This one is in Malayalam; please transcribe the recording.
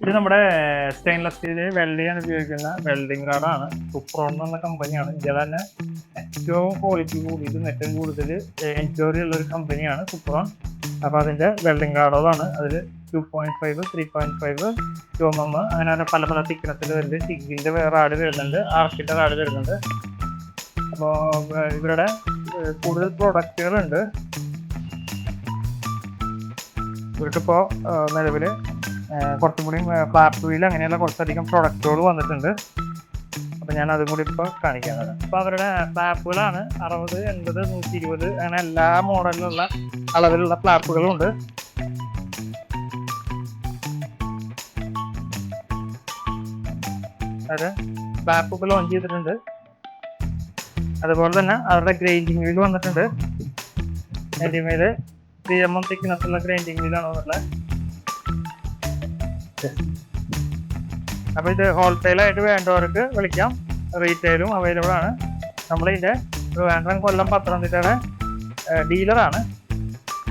ഇത് നമ്മുടെ സ്റ്റെയിൻലെസ് സ്റ്റീൽ വെൽഡ് ചെയ്യാൻ ഉപയോഗിക്കുന്ന വെൽഡിംഗ് റാഡാണ് സൂപ്രോൺ എന്ന കമ്പനിയാണ് ഇത് തന്നെ ഏറ്റവും ക്വാളിറ്റി കൂടിയതും ഏറ്റവും കൂടുതൽ എൻക്വയറി ഉള്ള ഒരു കമ്പനിയാണ് സൂപ്രോൺ അപ്പോൾ അതിന്റെ വെൽഡിംഗ് റാഡുകളാണ് അതിൽ two point five three point five two M M അങ്ങനെ പല പല തിക്നെസ്സിൽ വരുന്നുണ്ട്. വേറെ റാഡ് വരുന്നുണ്ട്. ആർക്കിന്റെ റാഡ് വരുന്നുണ്ട്. അപ്പോൾ ഇവരുടെ കൂടുതൽ പ്രൊഡക്റ്റുകളുണ്ട് ഇവർക്കിപ്പോൾ നിലവിൽ കുറച്ചും കൂടി ഫ്ലാപ്പ് വീൽ അങ്ങനെയുള്ള കുറച്ചധികം പ്രൊഡക്റ്റുകൾ വന്നിട്ടുണ്ട്. അപ്പോൾ ഞാൻ അതും കൂടി ഇപ്പോൾ കാണിക്കുന്നത് അപ്പോൾ അവരുടെ ഫ്ലാപ്പുകളാണ് അറുപത് എൺപത് നൂറ്റി ഇരുപത് അങ്ങനെ എല്ലാ മോഡലിലുള്ള അളവിലുള്ള ഫ്ലാപ്പുകളും ഉണ്ട്. അത് ഫ്ലാപ്പ് ഇപ്പോൾ ലോഞ്ച് ചെയ്തിട്ടുണ്ട്. അതുപോലെ തന്നെ അവരുടെ ഗ്രൈൻഡിങ് വീൽ വന്നിട്ടുണ്ട്. അതിന്റെ മേൽ ത്രീ എം എം തിക്നെസ് ഉള്ള ഗ്രൈൻഡിങ് വീലാണ് വന്നിട്ടുള്ളത് അപ്പോൾ ഇത് ഹോൾസെയിലായിട്ട് വേണ്ടവർക്ക് വിളിക്കാം. റീറ്റെയിലും അവൈലബിൾ ആണ്. നമ്മളിതിന്റെ ട്രിവാൻഡ്രം കൊല്ലം പത്തനംതിട്ടയുടെ ഡീലറാണ്